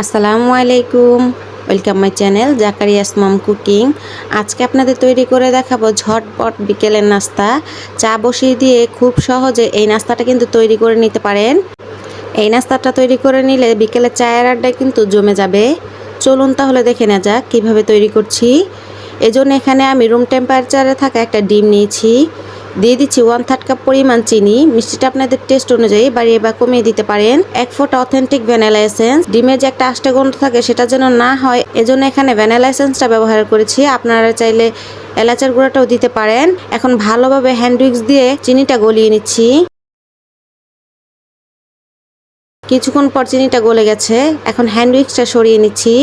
আসসালামু আলাইকুম। Welcome my channel Zakaria's mom cooking আজকে আপনাদের তৈরি করে দেখাবো ঝটপট বিকেলের নাস্তা। চা বসিয়ে দিয়ে খুব সহজে এই নাস্তাটা কিন্তু তৈরি করে নিতে পারেন। এই নাস্তাটা তৈরি করে নিলে বিকেলে চায়ের আড্ডায় কিন্তু জমে যাবে। চলুন তাহলে দেখে নেওয়া যাক কীভাবে তৈরি করছি। এজন্য এখানে আমি রুম টেম্পারেচারে থাকা একটা ডিম নিয়েছি। দিয়ে দিচ্ছি ওয়ান থার্ড কাপ পরিমাণ চিনি। মিষ্টিটা আপনাদের টেস্ট অনুযায়ী বাড়িয়ে বা কমিয়ে দিতে পারেন। এক ফোঁটা অথেন্টিক ভ্যানিলা এসেন্স ডিমের যে একটা আষ্টে গন্ধ থাকে, সেটা যেন না হয়, এজন্য এখানে ভ্যানিলা এসেন্সটা ব্যবহার করেছি। আপনারা চাইলে এলাচের গুঁড়াটাও দিতে পারেন। এখন ভালোভাবে হ্যান্ড উইক্স দিয়ে চিনিটা গলিয়ে নিচ্ছি। কিছুক্ষণ পর চিনিটা গলে গেছে। এখন হ্যান্ড উইক্সটা সরিয়ে নিচ্ছি।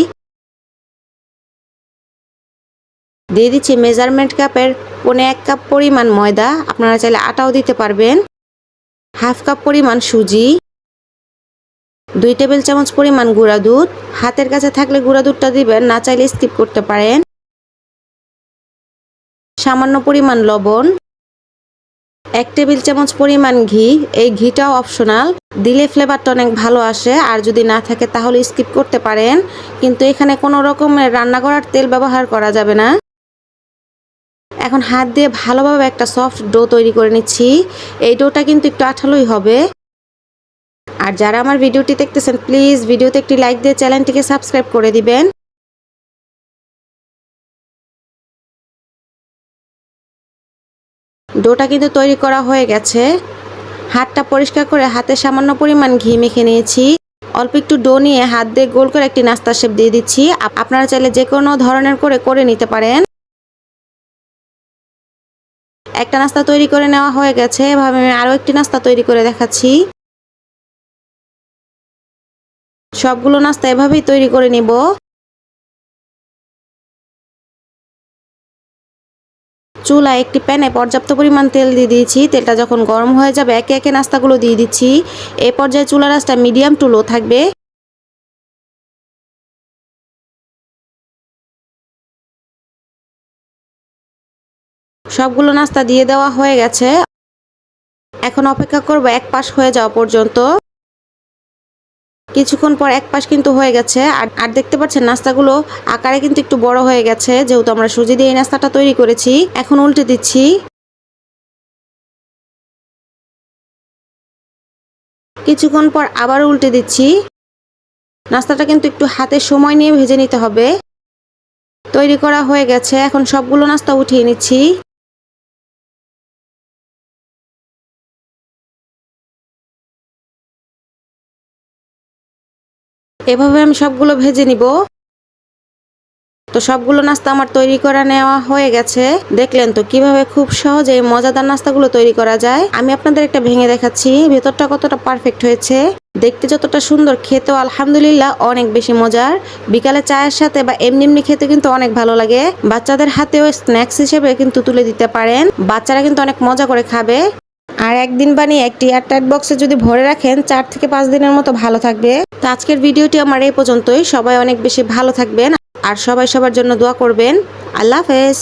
দিয়ে দিচ্ছি মেজারমেন্ট কাপের পনে এক কাপ পরিমাণ ময়দা। আপনারা চাইলে আটাও দিতে পারবেন। হাফ কাপ পরিমাণ সুজি। দুই টেবিল চামচ পরিমাণ গুঁড়া দুধ। হাতের কাছে থাকলে গুঁড়া দুধটা দিবেন, না চাইলে স্কিপ করতে পারেন। সামান্য পরিমাণ লবণ। এক টেবিল চামচ পরিমাণ ঘি। এই ঘিটাও অপশনাল দিলে ফ্লেভারটা অনেক ভালো আসে। আর যদি না থাকে তাহলে স্কিপ করতে পারেন। কিন্তু এখানে কোনো রকমের রান্না করার তেল ব্যবহার করা যাবে না। এখন হাত দিয়ে ভালোভাবে একটা সফট ডো তৈরি করে নিচ্ছি। এই ডোটা কিন্তু একটু আঠালোই হবে। আর যারা আমার ভিডিওটি দেখতেছেন প্লিজ ভিডিওতে একটি লাইক দিয়ে চ্যানেলটিকে সাবস্ক্রাইব করে দিবেন। ডোটা কিন্তু তৈরি করা হয়ে গেছে। হাতটা পরিষ্কার করে হাতে সামান্য পরিমাণ ঘি মেখে নিয়েছি। অল্প একটু ডো নিয়ে হাত দিয়ে গোল করে একটি নাস্তা শেপ দিয়ে দিচ্ছি। আপনারা চাইলে যে কোনো ধরনের করে করে নিতে পারেন। একটা নাস্তা তৈরি করে নেওয়া হয়ে গেছে। এভাবে আমি আরও একটি নাস্তা তৈরি করে দেখাচ্ছি। সবগুলো নাস্তা এভাবেই তৈরি করে নিব। চুলায় একটি প্যানে পর্যাপ্ত পরিমাণ তেল দিয়ে দিয়েছি। তেলটা যখন গরম হয়ে যাবে, একে একে নাস্তাগুলো দিয়ে দিচ্ছি। এই পর্যায়ে চুলা রাসটা মিডিয়াম টু লো থাকবে। সবগুলো নাস্তা দিয়ে দেওয়া হয়ে গেছে। এখন অপেক্ষা করব এক পাশ হয়ে যাওয়া পর্যন্ত। কিছুক্ষণ পর এক পাশ কিন্তু হয়ে গেছে। আর আর দেখতে পাচ্ছেন নাস্তাগুলো আকারে কিন্তু একটু বড় হয়ে গেছে। যেহেতু আমরা সুজি দিয়ে এই নাস্তাটা তৈরি করেছি, এখন উল্টে দিচ্ছি। কিছুক্ষণ পর আবার উল্টে দিচ্ছি। নাস্তাটা কিন্তু একটু হাতে সময় নিয়ে ভেজে নিতে হবে। তৈরি করা হয়ে গেছে। এখন সবগুলো নাস্তা উঠিয়ে নিচ্ছি। এভাবে আমি সবগুলো ভেজে নিব। তো সবগুলো নাস্তা আমার তৈরি করা নেওয়া হয়ে গেছে। দেখলেন তো কীভাবে খুব সহজে মজাদার নাস্তাগুলো তৈরি করা যায়। আমি আপনাদের একটা ভেঙে দেখাচ্ছি। ভেতরটা কতটা পারফেক্ট হয়েছে। দেখতে যতটা সুন্দর, খেতেও আলহামদুলিল্লাহ অনেক বেশি মজার। বিকালে চায়ের সাথে বা এমনি এমনি খেতে কিন্তু অনেক ভালো লাগে। বাচ্চাদের হাতেও স্ন্যাক্স হিসেবে কিন্তু তুলে দিতে পারেন। বাচ্চারা কিন্তু অনেক মজা করে খাবে। আর একদিন বানিয়ে একটি এয়ারটাইট বক্সে যদি ভরে রাখেন, চার থেকে পাঁচ দিনের মতো ভালো থাকবে। তো আজকের ভিডিওটি আমার এই পর্যন্তই। সবাই অনেক বেশি ভালো থাকবেন আর সবাই সবার জন্য দোয়া করবেন। আল্লাহ হাফেজ।